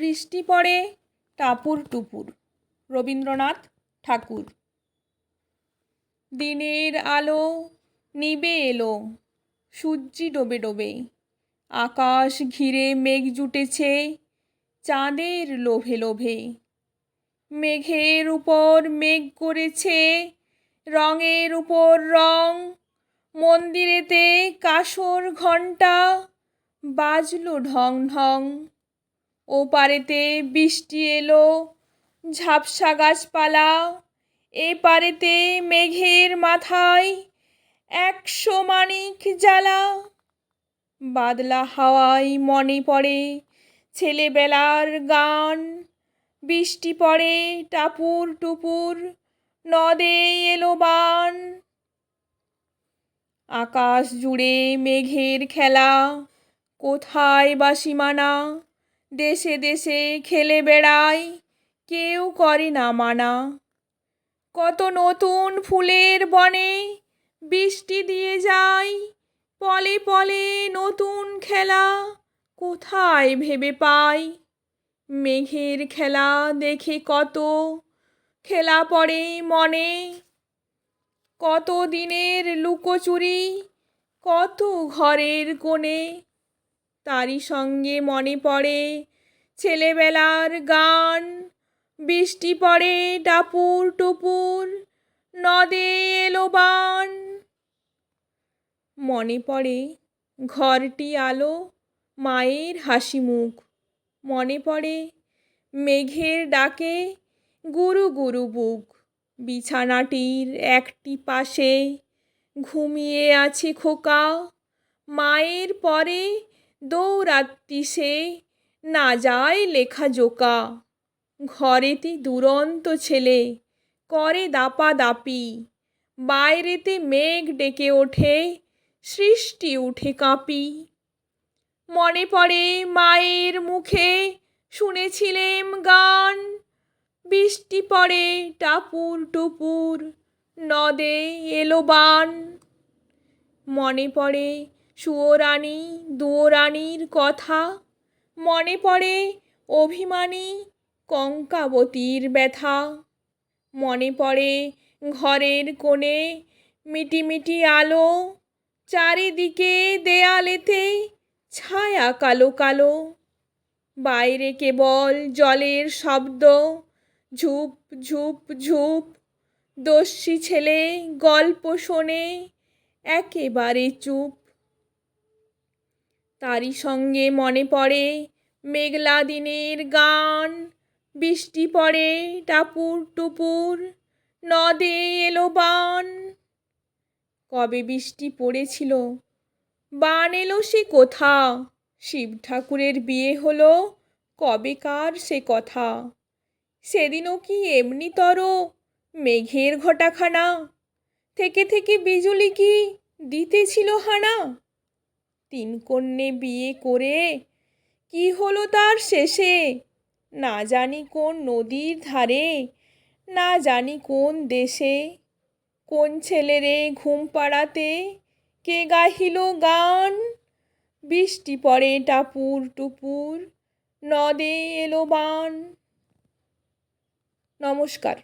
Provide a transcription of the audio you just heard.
বৃষ্টি পড়ে টাপুর টুপুর। রবীন্দ্রনাথ ঠাকুর। দিনের আলো নিবে এলো, সূর্যি ডোবে ডোবে। আকাশ ঘিরে মেঘ জুটেছে, চাঁদের লোভে লোভে। মেঘের উপর মেঘ করেছে, রঙের উপর রং। মন্দিরেতে কাসর ঘণ্টা বাজলো ঢং ঢং। ও পারেতে বৃষ্টি এলো, ঝাপসা গাছপালা, এ পারেতে মেঘের মাথায় একশো মানিক জ্বালা। বাদলা হাওয়ায় মনে পড়ে ছেলেবেলার গান, বৃষ্টি পড়ে টাপুর টুপুর, নদে এলো বান। আকাশ জুড়ে মেঘের খেলা, কোথায় বা সীমানা? দেশে দেশে খেলে বেড়ায় কেউ করে না মানা। কত নতুন ফুলের বনে বৃষ্টি দিয়ে যায় পলে পলে নতুন খেলা কোথায় ভেবে পাই? মেঘের খেলা দেখে কত খেলা পড়ে মনে। কত দিনের লুকোচুরি, কত ঘরের কোণে তারই সঙ্গে মনে পড়ে ছেলেবেলার গান। বৃষ্টি পড়ে টাপুর টুপুর, নদে এলো বান। মনে পড়ে ঘরটি আলো, মায়ের হাসি মুখ। মনে পড়ে মেঘের ডাকে গুরু গুরু বুক। বিছানাটির একটি পাশে ঘুমিয়ে আছে খোকা। মায়ের পরে দৌড়াত্তি সে না যায় লেখা জোকা। ঘরেতে দুরন্ত ছেলে, করে দাপা দাপি বাইরেতে মেঘ ডেকে ওঠে, সৃষ্টি উঠে কাঁপি। মনে পড়ে মায়ের মুখে, শুনেছিলেম গান। বৃষ্টি পড়ে টাপুর টুপুর, নদে এলো বান। মনে পড়ে সুয়োরানী, দুয়োরানীর কথা। মনে পড়ে অভিমানী কঙ্কাবতীর ব্যথা। মনে পড়ে ঘরের কোণে মিটিমিটি আলো। চারিদিকে দেয়ালেতে ছায়া কালো কালো। বাইরে কেবল জলের শব্দ। ঝুপ ঝুপ ঝুপ। দস্যি ছেলে গল্প শোনে। একেবারে চুপ। তারই সঙ্গে মনে পড়ে মেঘলা দিনের গান। বৃষ্টি পড়ে টাপুর টুপুর, নদে এলো বান। কবে বৃষ্টি পড়েছিল? বান এলো সে কোথা? শিব ঠাকুরের বিয়ে হলো কবেকার সে কথা? সেদিনও কি এমনিতর মেঘের ঘটাখানা? থেকে থেকে বিজুলি কি দিতেছিল হানা? তিন কন্যে বিয়ে করে কি হলো তার শেষে? না জানি কোন নদীর ধারে, না জানি কোন দেশে। কোন ছেলেরে ঘুম পাড়াতে, কে গাহিল গান? বৃষ্টি পড়ে টাপুর টুপুর, নদে এলো বান। নমস্কার।